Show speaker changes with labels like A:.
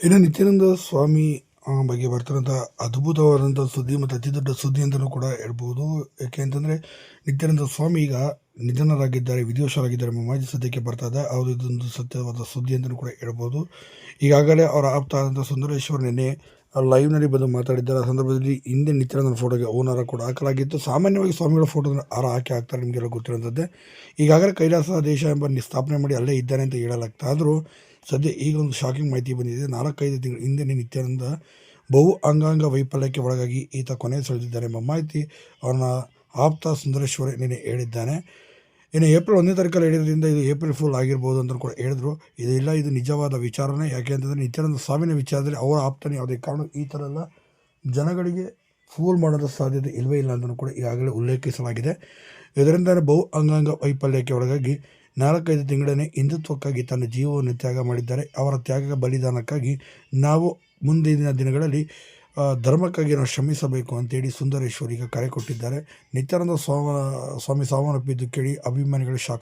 A: ಇನ್ನು ನಿತ್ಯಾನಂದ ಸ್ವಾಮಿ ಬಗ್ಗೆ ಬರ್ತಿರೋಂಥ ಅದ್ಭುತವಾದಂಥ ಸುದ್ದಿ ಮತ್ತು ಅತಿ ದೊಡ್ಡ ಸುದ್ದಿ ಅಂತಲೂ ಕೂಡ ಹೇಳ್ಬೋದು. ಯಾಕೆ ಅಂತಂದರೆ, ನಿತ್ಯಾನಂದ ಸ್ವಾಮಿ ಈಗ ನಿಧನರಾಗಿದ್ದಾರೆ ವಿಧಿವಶರಾಗಿದ್ದಾರೆ ಎಂಬ ಸದ್ಯಕ್ಕೆ ಬರ್ತಾ ಇದೆ. ಅವರು ಇದೊಂದು ಸತ್ಯವಾದ ಸುದ್ದಿ ಅಂತಲೂ ಕೂಡ ಹೇಳ್ಬೋದು. ಈಗಾಗಲೇ ಅವರ ಆಪ್ತ ಆದಂಥ ಸುಂದರೇಶ್ವರ್ ನಿನ್ನೆ ಲೈವ್ನಲ್ಲಿ ಬಂದು ಮಾತಾಡಿದ್ದಾರೆ. ಆ ಸಂದರ್ಭದಲ್ಲಿ ಹಿಂದೆ ನಿತ್ಯಾನಂದನ ಫೋಟೋಗೆ ಓನರ ಕೂಡ ಹಾಕಲಾಗಿತ್ತು. ಸಾಮಾನ್ಯವಾಗಿ ಸ್ವಾಮಿಗಳ ಫೋಟೋನ ಹಾರ ಹಾಕಿ ಹಾಕ್ತಾರೆ ನಿಮಗೆಲ್ಲ ಗೊತ್ತಿರೋಂಥದ್ದೇ. ಈಗಾಗಲೇ ಕೈಲಾಸ ದೇಶ ಎಂಬ ಸ್ಥಾಪನೆ ಮಾಡಿ ಅಲ್ಲೇ ಇದ್ದಾನೆ ಅಂತ ಹೇಳಲಾಗ್ತಾ ಆದರೂ ಸದ್ಯ ಈಗ ಒಂದು ಶಾಕಿಂಗ್ ಮಾಹಿತಿ ಬಂದಿದೆ. ನಾಲ್ಕೈದು ತಿಂಗಳ ಹಿಂದೆ ನಿತ್ಯಾನಂದ ಬಹು ಅಂಗಾಂಗ ವೈಫಲ್ಯಕ್ಕೆ ಒಳಗಾಗಿ ಈತ ಕೊನೆ ಸೆಳೆದಿದ್ದಾನೆ ಎಂಬ ಮಾಹಿತಿ ಅವನ ಆಪ್ತ ಸುಂದರೇಶ್ವರ ನಿನ್ನೆ ಹೇಳಿದ್ದಾನೆ. ಇನ್ನು ಏಪ್ರಿಲ್ ಒಂದೇ ತಾರೀಕಲ್ಲಿ ಹೇಳಿದ್ರಿಂದ ಇದು ಏಪ್ರಿಲ್ ಫುಲ್ ಆಗಿರ್ಬೋದು ಅಂತ ಕೂಡ ಹೇಳಿದ್ರು. ಇದು ಇಲ್ಲ, ಇದು ನಿಜವಾದ ವಿಚಾರನೇ. ಯಾಕೆ ಅಂತಂದರೆ ನಿತ್ಯಾನಂದ ಸಾವಿನ ವಿಚಾರದಲ್ಲಿ ಅವರ ಆಪ್ತನೇ. ಯಾವುದೇ ಕಾರಣ ಈ ಥರ ಎಲ್ಲ ಜನಗಳಿಗೆ ಫೂಲ್ ಮಾಡೋದ ಸಾಧ್ಯತೆ ಇಲ್ಲವೇ ಇಲ್ಲ ಅಂತಲೂ ಕೂಡ ಈಗಾಗಲೇ ಉಲ್ಲೇಖಿಸಲಾಗಿದೆ. ಇದರಿಂದ ಬಹು ಅಂಗಾಂಗ ವೈಫಲ್ಯಕ್ಕೆ ಒಳಗಾಗಿ ನಾಲ್ಕೈದು ತಿಂಗಳೇ ಹಿಂದುತ್ವಕ್ಕಾಗಿ ತನ್ನ ಜೀವವನ್ನು ತ್ಯಾಗ ಮಾಡಿದ್ದಾರೆ. ಅವರ ತ್ಯಾಗ ಬಲಿದಾನಕ್ಕಾಗಿ ನಾವು ಮುಂದಿನ ದಿನಗಳಲ್ಲಿ ಧರ್ಮಕ್ಕಾಗಿ ನಾವು ಶ್ರಮಿಸಬೇಕು ಅಂತೇಳಿ ಸುಂದರೇಶ್ವರಿಗೆ ಕರೆ ಕೊಟ್ಟಿದ್ದಾರೆ. ನಿತ್ಯಾನಂದ ಸ್ವಾಮ, ಸ್ವಾಮಿ ಸಾವನ್ನಪ್ಪಿದ್ದು ಕೇಳಿ ಅಭಿಮಾನಿಗಳು ಶಾಕ್